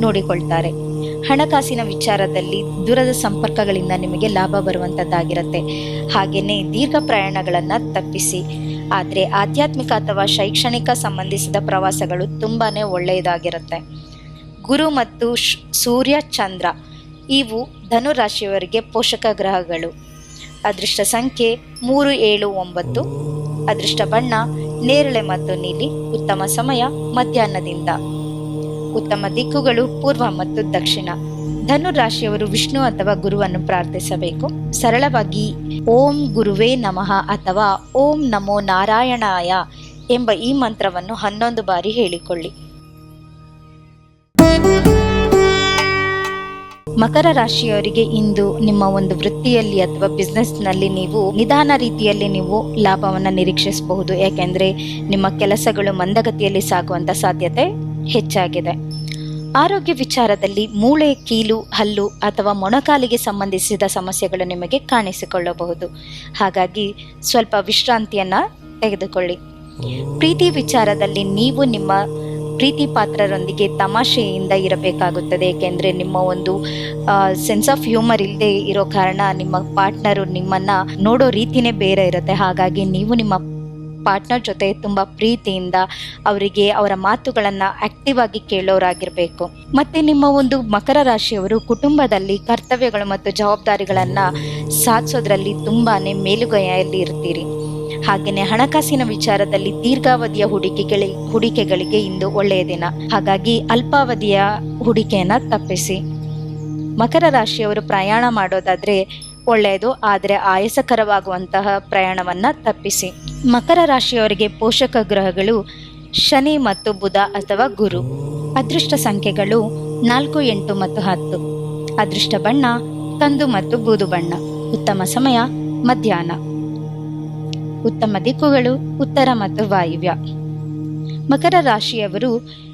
ನೋಡಿಕೊಳ್ತಾರೆ. ಹಣಕಾಸಿನ ವಿಚಾರದಲ್ಲಿ ದೂರದ ಸಂಪರ್ಕಗಳಿಂದ ನಿಮಗೆ ಲಾಭ ಬರುವಂಥದ್ದಾಗಿರುತ್ತೆ ಹಾಗೆಯೇ ದೀರ್ಘ ಪ್ರಯಾಣಗಳನ್ನು ತಪ್ಪಿಸಿ. ಆದರೆ ಆಧ್ಯಾತ್ಮಿಕ ಅಥವಾ ಶೈಕ್ಷಣಿಕ ಸಂಬಂಧಿಸಿದ ಪ್ರವಾಸಗಳು ತುಂಬಾ ಒಳ್ಳೆಯದಾಗಿರುತ್ತೆ. ಗುರು ಮತ್ತು ಸೂರ್ಯ, ಚಂದ್ರ, ಇವು ಧನುರಾಶಿಯವರಿಗೆ ಪೋಷಕ ಗ್ರಹಗಳು. ಅದೃಷ್ಟ ಸಂಖ್ಯೆ ಮೂರು, ಏಳು, ಒಂಬತ್ತು. ಅದೃಷ್ಟ ಬಣ್ಣ, ನೇರಳೆ ಮತ್ತು ನೀಲಿ ಉತ್ತಮ ಸಮಯ ಮಧ್ಯಾಹ್ನದಿಂದ. ಉತ್ತಮ ದಿಕ್ಕುಗಳು, ಪೂರ್ವ ಮತ್ತು ದಕ್ಷಿಣ. ಧನು ರಾಶಿಯವರು ವಿಷ್ಣು ಅಥವಾ ಗುರುವನ್ನು ಪ್ರಾರ್ಥಿಸಬೇಕು. ಸರಳವಾಗಿ, ಓಂ ಗುರುವೇ ನಮಃ ಅಥವಾ ಓಂ ನಮೋ ನಾರಾಯಣಾಯ ಎಂಬ ಈ ಮಂತ್ರವನ್ನು ಹನ್ನೊಂದು ಬಾರಿ ಹೇಳಿಕೊಳ್ಳಿ. ಮಕರ ರಾಶಿಯವರಿಗೆ ಇಂದು ನಿಮ್ಮ ಒಂದು ವೃತ್ತಿಯಲ್ಲಿ ಅಥವಾ ಬಿಸ್ನೆಸ್ನಲ್ಲಿ ನೀವು ನಿಧಾನ ರೀತಿಯಲ್ಲಿ ನೀವು ಲಾಭವನ್ನು ನಿರೀಕ್ಷಿಸಬಹುದು. ಯಾಕೆಂದರೆ ನಿಮ್ಮ ಕೆಲಸಗಳು ಮಂದಗತಿಯಲ್ಲಿ ಸಾಗುವಂತ ಸಾಧ್ಯತೆ ಹೆಚ್ಚಾಗಿದೆ. ಆರೋಗ್ಯ ವಿಚಾರದಲ್ಲಿ ಮೂಳೆ, ಕೀಲು, ಹಲ್ಲು ಅಥವಾ ಮೊಣಕಾಲಿಗೆ ಸಂಬಂಧಿಸಿದ ಸಮಸ್ಯೆಗಳು ನಿಮಗೆ ಕಾಣಿಸಿಕೊಳ್ಳಬಹುದು. ಹಾಗಾಗಿ ಸ್ವಲ್ಪ ವಿಶ್ರಾಂತಿಯನ್ನ ತೆಗೆದುಕೊಳ್ಳಿ. ಪ್ರೀತಿ ವಿಚಾರದಲ್ಲಿ ನೀವು ನಿಮ್ಮ ಪ್ರೀತಿ ಪಾತ್ರರೊಂದಿಗೆ ತಮಾಷೆಯಿಂದ ಇರಬೇಕಾಗುತ್ತದೆ. ಏಕೆಂದರೆ ನಿಮ್ಮ ಒಂದು ಸೆನ್ಸ್ ಆಫ್ ಹ್ಯೂಮರ್ ಇಲ್ಲದೆ ಇರೋ ಕಾರಣ ನಿಮ್ಮ ಪಾರ್ಟ್ನರು ನಿಮ್ಮನ್ನ ನೋಡೋ ರೀತಿನೇ ಬೇರೆ ಇರುತ್ತೆ. ಹಾಗಾಗಿ ನೀವು ನಿಮ್ಮ ಪಾರ್ಟ್ನರ್ ಜೊತೆ ತುಂಬ ಪ್ರೀತಿಯಿಂದ ಅವರಿಗೆ ಅವರ ಮಾತುಗಳನ್ನು ಆಕ್ಟಿವ್ ಆಗಿ ಕೇಳೋರಾಗಿರಬೇಕು. ಮತ್ತೆ ನಿಮ್ಮ ಒಂದು ಮಕರ ರಾಶಿಯವರು ಕುಟುಂಬದಲ್ಲಿ ಕರ್ತವ್ಯಗಳು ಮತ್ತು ಜವಾಬ್ದಾರಿಗಳನ್ನು ಸಾಧಿಸೋದ್ರಲ್ಲಿ ತುಂಬಾ ಮೇಲುಗೈಯಲ್ಲಿ ಇರ್ತೀರಿ. ಹಾಗೆಯೇ ಹಣಕಾಸಿನ ವಿಚಾರದಲ್ಲಿ ದೀರ್ಘಾವಧಿಯ ಹೂಡಿಕೆಗಳಿ, ಹೂಡಿಕೆಗಳಿಗೆ ಇಂದು ಒಳ್ಳೆಯ ದಿನ. ಹಾಗಾಗಿ ಅಲ್ಪಾವಧಿಯ ಹೂಡಿಕೆಯನ್ನು ತಪ್ಪಿಸಿ. ಮಕರ ರಾಶಿಯವರು ಪ್ರಯಾಣ ಮಾಡೋದಾದ್ರೆ ಒಳ್ಳೆಯದು, ಆದರೆ ಆಯಾಸಕರವಾಗುವಂತಹ ಪ್ರಯಾಣವನ್ನ ತಪ್ಪಿಸಿ. ಮಕರ ರಾಶಿಯವರಿಗೆ ಪೋಷಕ ಗ್ರಹಗಳು ಶನಿ ಮತ್ತು ಬುಧ ಅಥವಾ ಗುರು. ಅದೃಷ್ಟ ಸಂಖ್ಯೆಗಳು ನಾಲ್ಕು, ಎಂಟು ಮತ್ತು ಹತ್ತು. ಅದೃಷ್ಟ ಬಣ್ಣ ಕಂದು ಮತ್ತು ಬೂದು ಬಣ್ಣ. ಉತ್ತಮ ಸಮಯ, ಮಧ್ಯಾಹ್ನ. ಉತ್ತಮ ದಿಕ್ಕುಗಳು, ಉತ್ತರ ಮತ್ತು ವಾಯುವ್ಯ. ಮಕರ ರಾಶಿಯವರು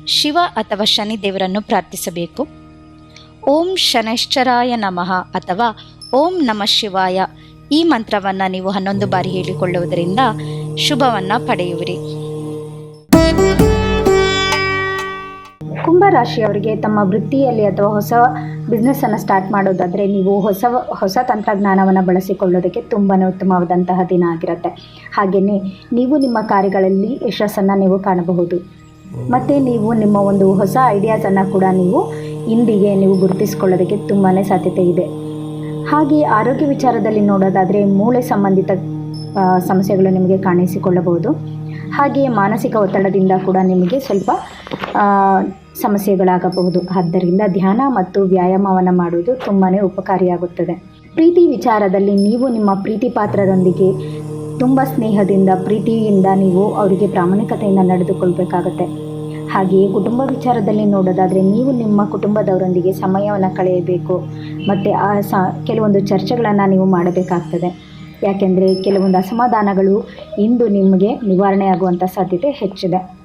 ಶಿವ ಅಥವಾ ಶನಿ ದೇವರನ್ನು ಪ್ರಾರ್ಥಿಸಬೇಕು. ಓಂ ಶನೈಶ್ಚರಾಯ ನಮಃ ಅಥವಾ ಓಂ ನಮಃ ಶಿವಾಯ. ಈ ಮಂತ್ರವನ್ನ ನೀವು ಹನ್ನೊಂದು ಬಾರಿ ಹೇಳಿಕೊಳ್ಳುವುದರಿಂದ ಶುಭವನ್ನ ಪಡೆಯುವಿರಿ. ಕುಂಭ ರಾಶಿಯವರಿಗೆ ತಮ್ಮ ವೃತ್ತಿಯಲ್ಲಿ ಅಥವಾ ಹೊಸ ಬಿಸ್ನೆಸ್ ಅನ್ನು ಸ್ಟಾರ್ಟ್ ಮಾಡೋದಾದರೆ ನೀವು ಹೊಸ ಹೊಸ ತಂತ್ರಜ್ಞಾನವನ್ನು ಬಳಸಿಕೊಳ್ಳೋದಕ್ಕೆ ತುಂಬಾ ಉತ್ತಮವಾದಂತಹ ದಿನ ಆಗಿರುತ್ತೆ. ಹಾಗೆಯೇ ನೀವು ನಿಮ್ಮ ಕಾರ್ಯಗಳಲ್ಲಿ ಯಶಸ್ಸನ್ನು ನೀವು ಕಾಣಬಹುದು. ಮತ್ತು ನೀವು ನಿಮ್ಮ ಒಂದು ಹೊಸ ಐಡಿಯಾಸನ್ನು ಕೂಡ ನೀವು ಇಂದಿಗೆ ನೀವು ಗುರುತಿಸಿಕೊಳ್ಳೋದಕ್ಕೆ ತುಂಬಾ ಸಾಧ್ಯತೆ ಇದೆ. ಹಾಗೆ ಆರೋಗ್ಯ ವಿಚಾರದಲ್ಲಿ ನೋಡೋದಾದರೆ ಮೂಳೆ ಸಂಬಂಧಿತ ಸಮಸ್ಯೆಗಳು ನಿಮಗೆ ಕಾಣಿಸಿಕೊಳ್ಳಬಹುದು. ಹಾಗೆಯೇ ಮಾನಸಿಕ ಒತ್ತಡದಿಂದ ಕೂಡ ನಿಮಗೆ ಸ್ವಲ್ಪ ಸಮಸ್ಯೆಗಳಾಗಬಹುದು. ಆದ್ದರಿಂದ ಧ್ಯಾನ ಮತ್ತು ವ್ಯಾಯಾಮವನ್ನು ಮಾಡುವುದು ತುಂಬಾ ಉಪಕಾರಿಯಾಗುತ್ತದೆ. ಪ್ರೀತಿ ವಿಚಾರದಲ್ಲಿ ನೀವು ನಿಮ್ಮ ಪ್ರೀತಿ ಪಾತ್ರರೊಂದಿಗೆ ತುಂಬ ಸ್ನೇಹದಿಂದ, ಪ್ರೀತಿಯಿಂದ ನೀವು ಅವರಿಗೆ ಪ್ರಾಮಾಣಿಕತೆಯಿಂದ ನಡೆದುಕೊಳ್ಬೇಕಾಗತ್ತೆ. ಹಾಗೆಯೇ ಕುಟುಂಬ ವಿಚಾರದಲ್ಲಿ ನೋಡೋದಾದರೆ ನೀವು ನಿಮ್ಮ ಕುಟುಂಬದವರೊಂದಿಗೆ ಸಮಯವನ್ನು ಕಳೆಯಬೇಕು. ಮತ್ತು ಆ ಸ, ಕೆಲವೊಂದು ಚರ್ಚೆಗಳನ್ನು ನೀವು ಮಾಡಬೇಕಾಗ್ತದೆ. ಯಾಕೆಂದರೆ ಕೆಲವೊಂದು ಅಸಮಾಧಾನಗಳು ಇಂದು ನಿಮಗೆ ನಿವಾರಣೆಯಾಗುವಂಥ ಸಾಧ್ಯತೆ ಹೆಚ್ಚಿದೆ.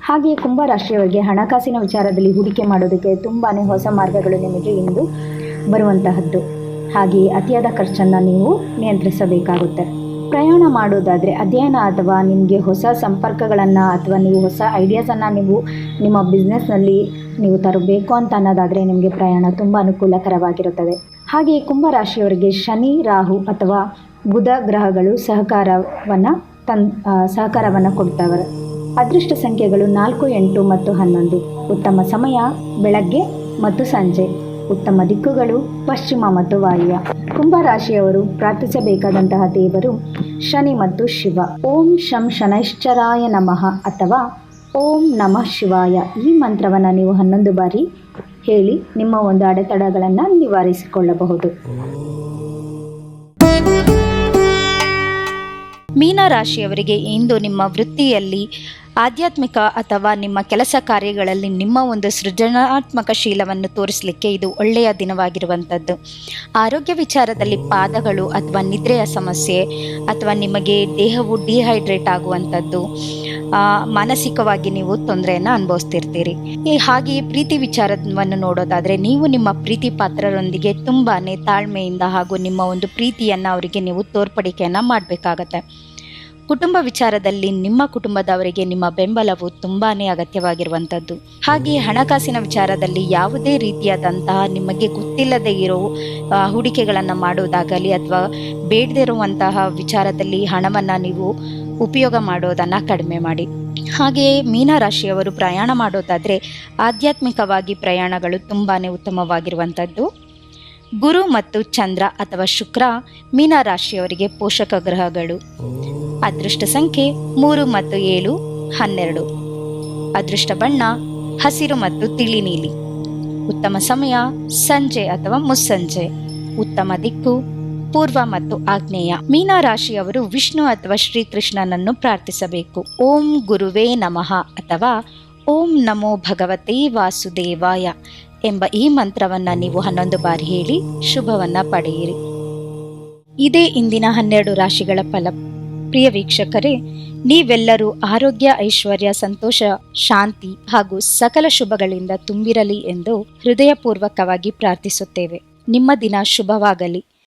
ಹಾಗೆಯೇ ಕುಂಭ ರಾಶಿಯವರಿಗೆ ಹಣಕಾಸಿನ ವಿಚಾರದಲ್ಲಿ ಹೂಡಿಕೆ ಮಾಡೋದಕ್ಕೆ ತುಂಬಾ ಹೊಸ ಮಾರ್ಗಗಳು ನಿಮಗೆ ಇಂದು ಬರುವಂತಹದ್ದು. ಹಾಗೆಯೇ ಅತಿಯಾದ ಖರ್ಚನ್ನು ನೀವು ನಿಯಂತ್ರಿಸಬೇಕಾಗುತ್ತೆ. ಪ್ರಯಾಣ ಮಾಡೋದಾದರೆ ಅಧ್ಯಯನ ಅಥವಾ ನಿಮಗೆ ಹೊಸ ಸಂಪರ್ಕಗಳನ್ನು ಅಥವಾ ನೀವು ಹೊಸ ಐಡಿಯಾಸನ್ನು ನೀವು ನಿಮ್ಮ ಬಿಸ್ನೆಸ್ನಲ್ಲಿ ನೀವು ತರಬೇಕು ಅಂತ ಅನ್ನೋದಾದರೆ ನಿಮಗೆ ಪ್ರಯಾಣ ತುಂಬ ಅನುಕೂಲಕರವಾಗಿರುತ್ತದೆ. ಹಾಗೆಯೇ ಕುಂಭರಾಶಿಯವರಿಗೆ ಶನಿ, ರಾಹು ಅಥವಾ ಬುಧ ಗ್ರಹಗಳು ಸಹಕಾರವನ್ನು ತನ್ ಸಹಕಾರವನ್ನು ಕೊಡ್ತವೆ. ಅದೃಷ್ಟ ಸಂಖ್ಯೆಗಳು ನಾಲ್ಕು, ಎಂಟು ಮತ್ತು ಹನ್ನೊಂದು. ಉತ್ತಮ ಸಮಯ, ಬೆಳಗ್ಗೆ ಮತ್ತು ಸಂಜೆ. ಉತ್ತಮ ದಿಕ್ಕುಗಳು, ಪಶ್ಚಿಮ ಮತ್ತು ವಾಯುವ್ಯ ಕುಂಭರಾಶಿಯವರು ಪ್ರಾರ್ಥಿಸಬೇಕಾದಂತಹ ದೇವರು ಶನಿ ಮತ್ತು ಶಿವ. ಓಂ ಶಂ ಶನೈಶ್ಚರಾಯ ನಮಃ ಅಥವಾ ಓಂ ನಮಃ ಶಿವಾಯ. ಈ ಮಂತ್ರವನ್ನು ನೀವು ಹನ್ನೊಂದು ಬಾರಿ ಹೇಳಿ ನಿಮ್ಮ ಒಂದು ಅಡೆತಡೆಗಳನ್ನು ನಿವಾರಿಸಿಕೊಳ್ಳಬಹುದು. ಮೀನರಾಶಿಯವರಿಗೆ ಇಂದು ನಿಮ್ಮ ವೃತ್ತಿಯಲ್ಲಿ ಆಧ್ಯಾತ್ಮಿಕ ಅಥವಾ ನಿಮ್ಮ ಕೆಲಸ ಕಾರ್ಯಗಳಲ್ಲಿ ನಿಮ್ಮ ಒಂದು ಸೃಜನಾತ್ಮಕ ಶೀಲವನ್ನು ತೋರಿಸಲಿಕ್ಕೆ ಇದು ಒಳ್ಳೆಯ ದಿನವಾಗಿರುವಂಥದ್ದು. ಆರೋಗ್ಯ ವಿಚಾರದಲ್ಲಿ ಪಾದಗಳು ಅಥವಾ ನಿದ್ರೆಯ ಸಮಸ್ಯೆ ಅಥವಾ ನಿಮಗೆ ದೇಹವು ಡಿಹೈಡ್ರೇಟ್ ಆಗುವಂಥದ್ದು ಮಾನಸಿಕವಾಗಿ ನೀವು ತೊಂದರೆಯನ್ನು ಅನುಭವಿಸ್ತಿರ್ತೀರಿ. ಹಾಗೆಯೇ ಪ್ರೀತಿ ವಿಚಾರವನ್ನು ನೋಡೋದಾದರೆ ನೀವು ನಿಮ್ಮ ಪ್ರೀತಿ ಪಾತ್ರರೊಂದಿಗೆ ತುಂಬಾ ತಾಳ್ಮೆಯಿಂದ ಹಾಗೂ ನಿಮ್ಮ ಒಂದು ಪ್ರೀತಿಯನ್ನು ಅವರಿಗೆ ನೀವು ತೋರ್ಪಡಿಕೆಯನ್ನು ಮಾಡಬೇಕಾಗತ್ತೆ. ಕುಟುಂಬ ವಿಚಾರದಲ್ಲಿ ನಿಮ್ಮ ಕುಟುಂಬದವರಿಗೆ ನಿಮ್ಮ ಬೆಂಬಲವು ತುಂಬಾನೇ ಅಗತ್ಯವಾಗಿರುವಂಥದ್ದು. ಹಾಗೆ ಹಣಕಾಸಿನ ವಿಚಾರದಲ್ಲಿ ಯಾವುದೇ ರೀತಿಯಾದಂತಹ ನಿಮಗೆ ಗೊತ್ತಿಲ್ಲದೆ ಇರೋ ಹೂಡಿಕೆಗಳನ್ನು ಮಾಡೋದಾಗಲಿ ಅಥವಾ ಬೇಡದಿರುವಂತಹ ವಿಚಾರದಲ್ಲಿ ಹಣವನ್ನು ನೀವು ಉಪಯೋಗ ಮಾಡೋದನ್ನು ಕಡಿಮೆ ಮಾಡಿ. ಹಾಗೆಯೇ ಮೀನರಾಶಿಯವರು ಪ್ರಯಾಣ ಮಾಡೋದಾದರೆ ಆಧ್ಯಾತ್ಮಿಕವಾಗಿ ಪ್ರಯಾಣಗಳು ತುಂಬಾ ಉತ್ತಮವಾಗಿರುವಂಥದ್ದು. ಗುರು ಮತ್ತು ಚಂದ್ರ ಅಥವಾ ಶುಕ್ರ ಮೀನರಾಶಿಯವರಿಗೆ ಪೋಷಕ ಗ್ರಹಗಳು. ಅದೃಷ್ಟ ಸಂಖ್ಯೆ ಮೂರು ಮತ್ತು ಏಳು, ಹನ್ನೆರಡು. ಅದೃಷ್ಟ ಬಣ್ಣ, ಹಸಿರು ಮತ್ತು ತಿಳಿ ನೀಲಿ. ಉತ್ತಮ ಸಮಯ, ಸಂಜೆ ಅಥವಾ ಮುಸ್ಸಂಜೆ. ಉತ್ತಮ ದಿಕ್ಕು, ಪೂರ್ವ ಮತ್ತು ಆಗ್ನೇಯ ಮೀನರಾಶಿಯವರು ವಿಷ್ಣು ಅಥವಾ ಶ್ರೀಕೃಷ್ಣನನ್ನು ಪ್ರಾರ್ಥಿಸಬೇಕು. ಓಂ ಗುರುವೇ ನಮಃ ಅಥವಾ ಓಂ ನಮೋ ಭಗವತೇ ವಾಸುದೇವಾಯ. ಎಂಬ ಈ ಮಂತ್ರವನ್ನ ನೀವು ಹನ್ನೊಂದು ಬಾರಿ ಹೇಳಿ ಶುಭವನ್ನ ಪಡೆಯಿರಿ. ಇದೇ ಇಂದಿನ ಹನ್ನೆರಡು ರಾಶಿಗಳ ಫಲ. ಪ್ರಿಯ ವೀಕ್ಷಕರೇ, ನೀವೆಲ್ಲರೂ ಆರೋಗ್ಯ, ಐಶ್ವರ್ಯ, ಸಂತೋಷ, ಶಾಂತಿ ಹಾಗೂ ಸಕಲ ಶುಭಗಳಿಂದ ತುಂಬಿರಲಿ ಎಂದು ಹೃದಯಪೂರ್ವಕವಾಗಿ ಪ್ರಾರ್ಥಿಸುತ್ತೇವೆ. ನಿಮ್ಮ ದಿನ ಶುಭವಾಗಲಿ.